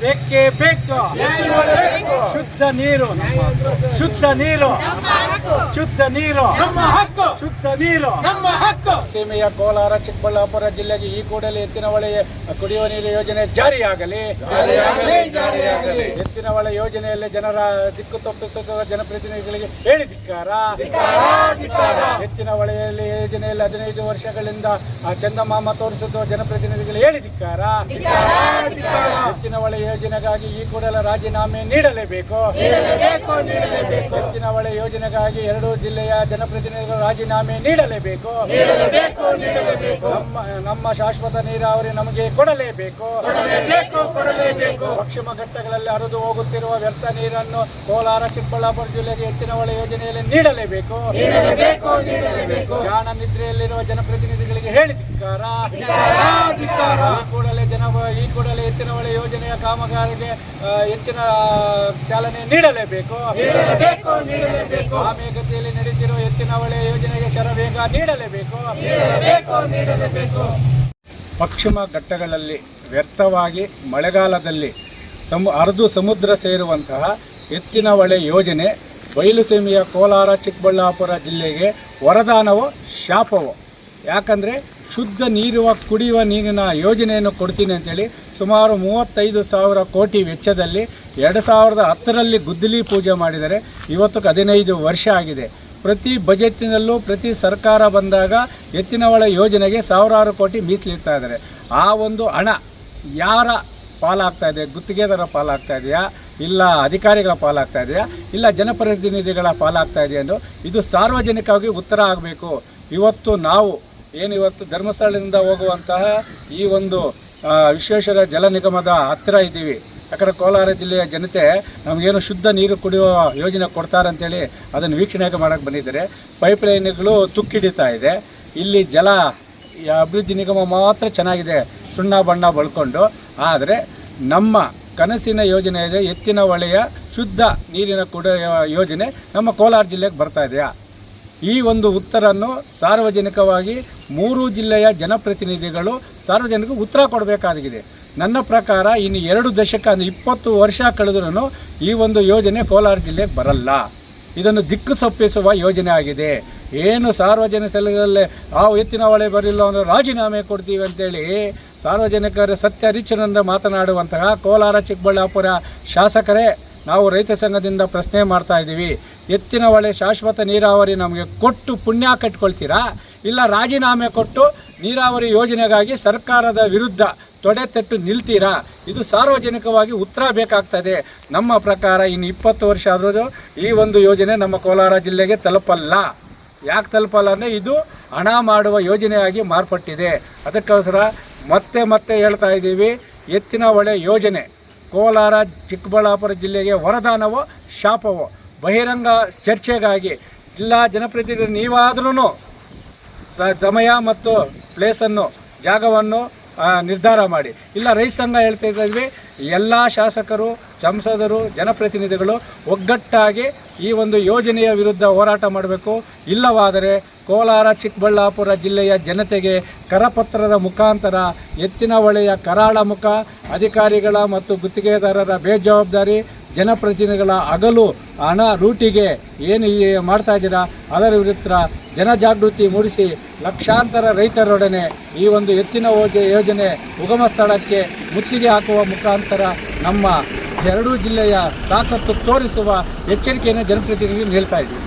ಬೇಕೇ ಬೇಕು? ಶುದ್ಧ ನೀರು ಶುದ್ಧ ನೀರು ಶುದ್ಧ ನೀರು ನಮ್ಮ ಹಕ್ಕು. ಶುದ್ಧ ನೀರು ನಮ್ಮ ಹಕ್ಕು. ಸೀಮೆಯ ಕೋಲಾರ ಚಿಕ್ಕಬಳ್ಳಾಪುರ ಜಿಲ್ಲೆಗೆ ಈ ಕೂಡಲೇ ಎತ್ತಿನ ಹೊಳೆ ಕುಡಿಯುವ ನೀರು ಯೋಜನೆ ಜಾರಿಯಾಗಲಿ. ಎತ್ತಿನ ಹೊಳೆ ಯೋಜನೆಯಲ್ಲಿ ಜನರ ದಿಕ್ಕು ತಪ್ಪಿಸುತ್ತಿರುವ ಜನಪ್ರತಿನಿಧಿಗಳಿಗೆ ಹೇಳಿ ಧಿಕ್ಕಾರ. ಎತ್ತಿನ ಹೊಳೆಯಲ್ಲಿ ಯೋಜನೆಯಲ್ಲಿ ಹದಿನೈದು ವರ್ಷಗಳಿಂದ ಆ ಚಂದಮಾಮ ತೋರಿಸುತ್ತಿರುವ ಜನಪ್ರತಿನಿಧಿಗಳು ಹೇಳಿ ಧಿಕ್ಕಾರ. ಯೋಜನೆಗಾಗಿ ಈ ಕೂಡಲೇ ರಾಜೀನಾಮೆ ನೀಡಲೇಬೇಕು. ಎತ್ತಿನ ಹೊಳೆ ಯೋಜನೆಗಾಗಿ ಎರಡೂ ಜಿಲ್ಲೆಯ ಜನಪ್ರತಿನಿಧಿಗಳು ರಾಜೀನಾಮೆ ನೀಡಲೇಬೇಕು. ನಮ್ಮ ನಮ್ಮ ಶಾಶ್ವತ ನೀರಾವರಿ ನಮಗೆ ಕೊಡಲೇಬೇಕು. ಪಶ್ಚಿಮ ಘಟ್ಟಗಳಲ್ಲಿ ಹರಿದು ಹೋಗುತ್ತಿರುವ ವ್ಯರ್ಥ ನೀರನ್ನು ಕೋಲಾರ ಚಿಕ್ಕಬಳ್ಳಾಪುರ ಜಿಲ್ಲೆಗೆ ಎತ್ತಿನ ಹೊಳೆ ಯೋಜನೆಯಲ್ಲಿ ನೀಡಲೇಬೇಕು. ಜಾಣ ನಿದ್ರೆಯಲ್ಲಿರುವ ಜನಪ್ರತಿನಿಧಿಗಳಿಗೆ ಹೇಳಿ ಜನ ಈ ಕೂಡಲೇ ಎತ್ತಿನ ಹೊಳೆ ಯೋಜನೆಯ ಕಾಮಗಾರಿಗೆ ಹೆಚ್ಚಿನ ಚಾಲನೆ ನೀಡಲೇಬೇಕು. ಆಮೆಗತಿಯಲ್ಲಿ ನಡೀತಿರುವ ಎತ್ತಿನ ಹೊಳೆ ಯೋಜನೆಗೆ ಶರವೇಗ ನೀಡಲೇಬೇಕು. ನೀಡಲೇಬೇಕು ನೀಡಲೇಬೇಕು. ಪಶ್ಚಿಮ ಘಟ್ಟಗಳಲ್ಲಿ ವ್ಯರ್ಥವಾಗಿ ಮಳೆಗಾಲದಲ್ಲಿ ಸಮು ಅರ್ಧು ಸಮುದ್ರ ಸೇರುವಂತಹ ಎತ್ತಿನ ಹೊಳೆ ಯೋಜನೆ ಬಯಲುಸೀಮೆಯ ಕೋಲಾರ ಚಿಕ್ಕಬಳ್ಳಾಪುರ ಜಿಲ್ಲೆಗೆ ವರದಾನವೋ ಶಾಪವೋ? ಯಾಕಂದರೆ ಶುದ್ಧ ನೀರುವ ಕುಡಿಯುವ ನೀರಿನ ಯೋಜನೆಯನ್ನು ಕೊಡ್ತೀನಿ ಅಂತೇಳಿ ಸುಮಾರು ಮೂವತ್ತೈದು ಸಾವಿರ ಕೋಟಿ ವೆಚ್ಚದಲ್ಲಿ ಎರಡು ಸಾವಿರದ ಹತ್ತರಲ್ಲಿ ಗುದ್ದಲಿ ಪೂಜೆ ಮಾಡಿದರೆ ಇವತ್ತು ಹದಿನೈದು ವರ್ಷ ಆಗಿದೆ. ಪ್ರತಿ ಬಜೆಟ್ನಲ್ಲೂ ಪ್ರತಿ ಸರ್ಕಾರ ಬಂದಾಗ ಎತ್ತಿನ ಹೊಳೆ ಯೋಜನೆಗೆ ಸಾವಿರಾರು ಕೋಟಿ ಮೀಸಲಿಡ್ತಾ ಇದ್ದಾರೆ. ಆ ಒಂದು ಹಣ ಯಾರ ಪಾಲಾಗ್ತಾ ಇದೆ? ಗುತ್ತಿಗೆದಾರ ಪಾಲಾಗ್ತಾ ಇದೆಯಾ? ಇಲ್ಲ ಅಧಿಕಾರಿಗಳ ಪಾಲಾಗ್ತಾ ಇದೆಯಾ? ಇಲ್ಲ ಜನಪ್ರತಿನಿಧಿಗಳ ಪಾಲಾಗ್ತಾ ಇದೆಯಾ ಎಂದು ಇದು ಸಾರ್ವಜನಿಕವಾಗಿ ಉತ್ತರ ಆಗಬೇಕು. ಇವತ್ತು ನಾವು ಏನು ಇವತ್ತು ಧರ್ಮಸ್ಥಳದಿಂದ ಹೋಗುವಂತಹ ಈ ಒಂದು ವಿಶ್ವೇಶ್ವರ ಜಲ ನಿಗಮದ ಹತ್ತಿರ ಇದ್ದೀವಿ. ಯಾಕಂದರೆ ಕೋಲಾರ ಜಿಲ್ಲೆಯ ಜನತೆ ನಮಗೇನು ಶುದ್ಧ ನೀರು ಕುಡಿಯುವ ಯೋಜನೆ ಕೊಡ್ತಾರೆ ಅಂತೇಳಿ ಅದನ್ನು ವೀಕ್ಷಣೆ ಮಾಡೋಕ್ಕೆ ಬಂದಿದ್ದಾರೆ. ಪೈಪ್ ಲೈನ್ಗಳು ತುಕ್ಕಿಡಿತಾ ಇದೆ. ಇಲ್ಲಿ ಜಲ ಅಭಿವೃದ್ಧಿ ನಿಗಮ ಮಾತ್ರ ಚೆನ್ನಾಗಿದೆ, ಸುಣ್ಣ ಬಣ್ಣ ಬಳ್ಕೊಂಡು. ಆದರೆ ನಮ್ಮ ಕನಸಿನ ಯೋಜನೆ ಇದೆ, ಎತ್ತಿನ ಹೊಳೆಯ ಶುದ್ಧ ನೀರಿನ ಕುಡಿಯುವ ಯೋಜನೆ ನಮ್ಮ ಕೋಲಾರ ಜಿಲ್ಲೆಗೆ ಬರ್ತಾ ಇದೆಯಾ? ಈ ಒಂದು ಉತ್ತರನ್ನು ಸಾರ್ವಜನಿಕವಾಗಿ ಮೂರು ಜಿಲ್ಲೆಯ ಜನಪ್ರತಿನಿಧಿಗಳು ಸಾರ್ವಜನಿಕ ಉತ್ತರ ಕೊಡಬೇಕಾಗಿದೆ. ನನ್ನ ಪ್ರಕಾರ ಇನ್ನು ಎರಡು ದಶಕ, ಅಂದರೆ ಇಪ್ಪತ್ತು ವರ್ಷ ಕಳೆದ್ರೂ ಈ ಒಂದು ಯೋಜನೆ ಕೋಲಾರ ಜಿಲ್ಲೆಗೆ ಬರಲ್ಲ. ಇದನ್ನು ದಿಕ್ಕು ಸಪ್ಪಿಸುವ ಯೋಜನೆ ಆಗಿದೆ. ಏನು ಸಾರ್ವಜನಿಕ ಸಲಹೆಯಲ್ಲೇ ಆ ಎತ್ತಿನ ಹೊಳೆ ಬರಲಿಲ್ಲ ಅಂದರೆ ರಾಜೀನಾಮೆ ಕೊಡ್ತೀವಿ ಅಂತೇಳಿ ಸಾರ್ವಜನಿಕರ ಸತ್ಯ ಹರಿಚನಂದ ಮಾತನಾಡುವಂತಹ ಕೋಲಾರ ಚಿಕ್ಕಬಳ್ಳಾಪುರ ಶಾಸಕರೇ, ನಾವು ರೈತ ಸಂಘದಿಂದ ಪ್ರಶ್ನೆ ಮಾಡ್ತಾ ಇದ್ದೀವಿ. ಎತ್ತಿನ ಹೊಳೆ ಶಾಶ್ವತ ನೀರಾವರಿ ನಮಗೆ ಕೊಟ್ಟು ಪುಣ್ಯ ಕಟ್ಕೊಳ್ತೀರಾ? ಇಲ್ಲ ರಾಜೀನಾಮೆ ಕೊಟ್ಟು ನೀರಾವರಿ ಯೋಜನೆಗಾಗಿ ಸರ್ಕಾರದ ವಿರುದ್ಧ ತೊಡೆ ತಟ್ಟು ನಿಲ್ತೀರಾ? ಇದು ಸಾರ್ವಜನಿಕವಾಗಿ ಉತ್ತರ ಬೇಕಾಗ್ತದೆ. ನಮ್ಮ ಪ್ರಕಾರ ಇನ್ನು ಇಪ್ಪತ್ತು ವರ್ಷ ಆದರೂ ಈ ಒಂದು ಯೋಜನೆ ನಮ್ಮ ಕೋಲಾರ ಜಿಲ್ಲೆಗೆ ತಲುಪಲ್ಲ. ಯಾಕೆ ತಲುಪಲ್ಲ ಅಂದರೆ ಇದು ಹಣ ಮಾಡುವ ಯೋಜನೆಯಾಗಿ ಮಾರ್ಪಟ್ಟಿದೆ. ಅದಕ್ಕೋಸ್ಕರ ಮತ್ತೆ ಮತ್ತೆ ಹೇಳ್ತಾ ಇದ್ದೀವಿ, ಎತ್ತಿನ ಹೊಳೆ ಯೋಜನೆ ಕೋಲಾರ ಚಿಕ್ಕಬಳ್ಳಾಪುರ ಜಿಲ್ಲೆಗೆ ವರದಾನವೋ ಶಾಪವೋ? ಬಹಿರಂಗ ಚರ್ಚೆಗಾಗಿ ಜಿಲ್ಲಾ ಜನಪ್ರತಿನಿಧಿ ನೀವಾದ್ರೂ ಸಮಯ ಮತ್ತು ಪ್ಲೇಸನ್ನು ಜಾಗವನ್ನು ನಿರ್ಧಾರ ಮಾಡಿ. ಇಲ್ಲ, ರೈತ ಸಂಘ ಹೇಳ್ತಾ ಇದ್ದೀವಿ ಎಲ್ಲ ಶಾಸಕರು, ಸಂಸದರು, ಜನಪ್ರತಿನಿಧಿಗಳು ಒಗ್ಗಟ್ಟಾಗಿ ಈ ಒಂದು ಯೋಜನೆಯ ವಿರುದ್ಧ ಹೋರಾಟ ಮಾಡಬೇಕು. ಇಲ್ಲವಾದರೆ ಕೋಲಾರ, ಚಿಕ್ಕಬಳ್ಳಾಪುರ ಜಿಲ್ಲೆಯ ಜನತೆಗೆ ಕರಪತ್ರದ ಮುಖಾಂತರ ಎತ್ತಿನ ಹೊಳೆಯ ಕರಾಳ ಮುಖ, ಅಧಿಕಾರಿಗಳ ಮತ್ತು ಗುತ್ತಿಗೆದಾರರ ಬೇಜವಾಬ್ದಾರಿ ಜನಪ್ರತಿನಿಧಿಗಳ ಅಗಲು ಹಣ ರೂಟಿಗೆ ಏನು ಈ ಮಾಡ್ತಾ ಇದ್ದೀರಾ? ಅದರ ವಿರುದ್ಧ ಜನಜಾಗೃತಿ ಮೂಡಿಸಿ ಲಕ್ಷಾಂತರ ರೈತರೊಡನೆ ಈ ಒಂದು ಎತ್ತಿನ ಹೋಗಿ ಯೋಜನೆ ಉಗಮ ಸ್ಥಳಕ್ಕೆ ಮುತ್ತಿಗೆ ಹಾಕುವ ಮುಖಾಂತರ ನಮ್ಮ ಎರಡೂ ಜಿಲ್ಲೆಯ ತಾಕತ್ತು ತೋರಿಸುವ ಎಚ್ಚರಿಕೆಯನ್ನು ಜನಪ್ರತಿನಿಧಿಗಳು ಹೇಳ್ತಾ ಇದ್ದೀವಿ.